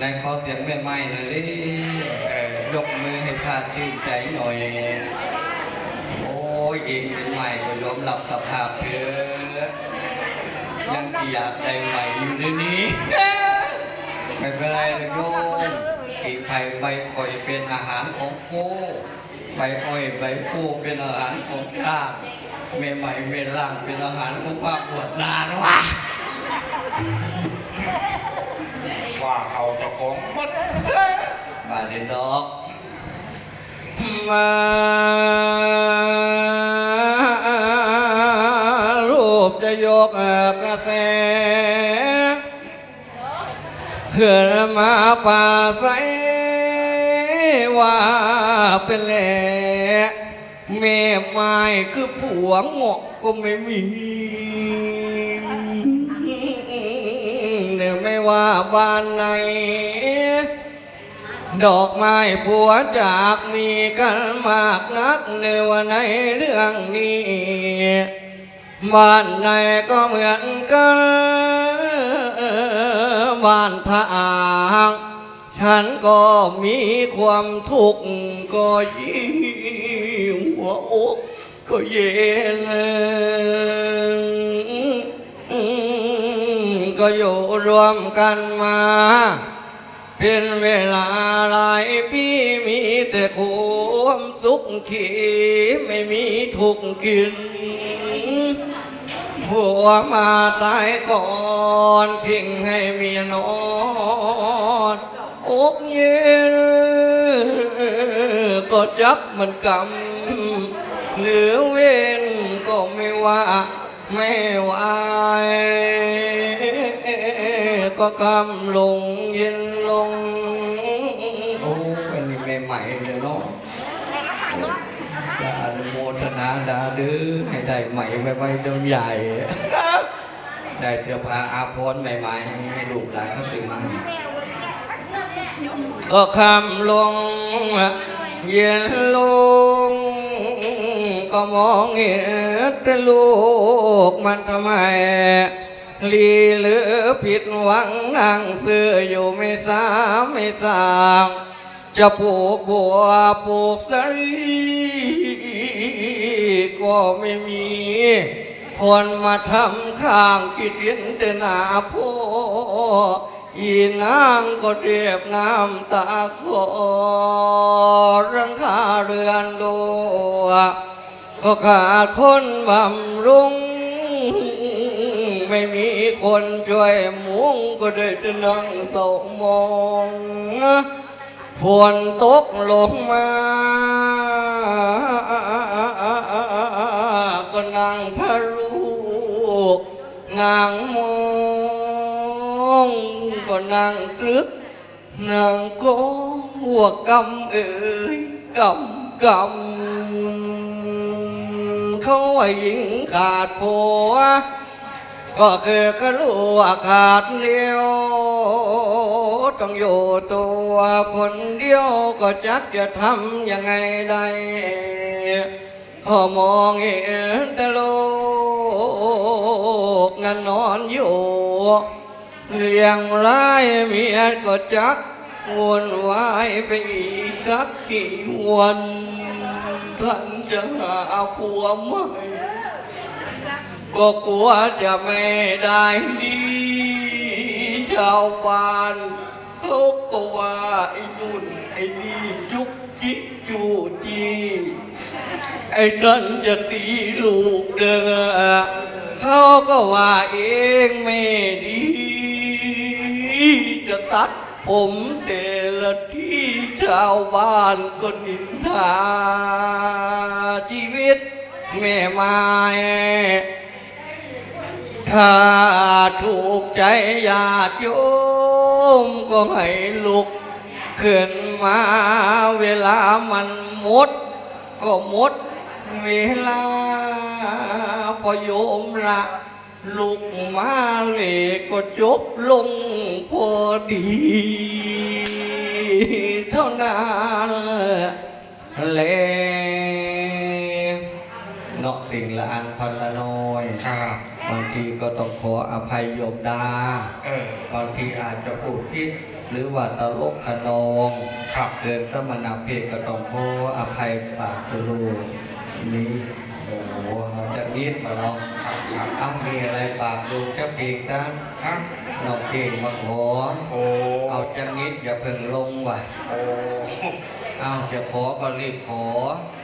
นายขอเสียงแม่ไม้หน่อยดิเอ่อยกมือให้พาชื่นใจหน่อย โอ้ยเองเป็นใหม่ก็ยอมรับสภาพเธอะยังอยากได้ใหม่อยู่ในนี้ ไม่เป็นไรหรอกโยมกีไผ่ใบข่อยเป็นอาหารของโคใบอ้อยใบโพเป็นอาหารของชาเมใหม่เมล่างเป็นอาหารของควาปวดนานวะ ว่าเขาเจะของมัดบาดเดนดอกมารูปจะยกกระแสเขื่อมาป่าใสว่าเป็นแหล่แม่ไม้คือผัวงอกก็ไม่มี ว่าบ้านไหน ดอกไม้ผัวจากมีกันมากนักในวันในเรื่องนี้บ้านไหนก็เหมือนกันบ้านทางฉันก็มีความทุกข์ก็ยิ่งหัวอกก็เย็น ก็อยู่รวมกันมา เป็นเวลาหลายปีมีแต่ความสุขขีไม่มีทุกข์กินผัวมาตายก่อนทิ้งให้เมียนอนอกเย็นก็จับมันกำหลือเว้นก็ไม่ว่า ไม่ไหว ก็คำลงเย็นลง โอ้เป็นใหม่ๆเลยเนาะดาโมทนาดาดื้อให้ได้ใหม่ไว้ๆเดิมใหญ่ ได้เสื้อผ้าอาภรณ์ใหม่ๆ ให้ลูกหลานเขาตื่นมาก็คำลง เย็นลง ก็มองเห็นแต่ลูกมันทำไม ลีหลือผิดหวังนั่งเสื้ออยู่ไม่สามไม่สางจะปลูกบัวปลูกสรีก็ไม่มี คนมาทำข้างกิดเย็นแต่หนาพ่ออีนางก็เรียบน้ำตาคอรังคาเรือนดัวก็ขาดคนบำรุงไม่มี คนช่วยมุงก็ได้แต่นั่งเศร้ามองฝนตกลงมา ก็นั่งพะรูกนางมองก็นั่งกลึกนางก็หัวกำเอ่ยกำกำเขาหญิงขาดผัว ก็คือกระลัวขาดเดียว ต้องอยู่ตัวคนเดียวก็จักจะทำยังไงได้ขอมองเห็นแต่โลกนั้นนอนอยู่เลี้ยงร้ายเมียก็จักวนวายไปอีกสักกี่วันท่านจะหาผัวใหม่ ก็กลัวจะไม่ได้ดีชาวบ้านเขาก็ว่าไอ้นุ่นไอ้นี่จุกจิกจูจีไอ้ท่านจะตีลูกเด้อเขาก็ว่าเองไม่ดี จะตัดผมแต่ละที่ชาวบ้านก็นินทาชีวิตแม่ไม้ ถ้าถูกใจญาติโยมก็ให้ลุกขึ้นมาเวลามันหมด ก็หมดเวลาพอโยมละลุกมาเลยก็จบลงพอดี เท่านั้นแหละเนาะสิ่งละอันพันละน้อยครับ บางทีทีก็ต้องขออภัยโยมดา เออบางทีอาจจะพูดผิดหรือว่าตลกขนองครับเกินสมณเพศก็ต้องขออภัยปากตุลูนี้โอ้โหจะนิดมาเนาะครับครับเอามีอะไรฝากดูจะเพลงตั้งฮะนอกเพลงมาขอโอ้เอาจังนิดอย่าเพิ่งลงว่ะโอ้เอาจะขอก็รีบขอโ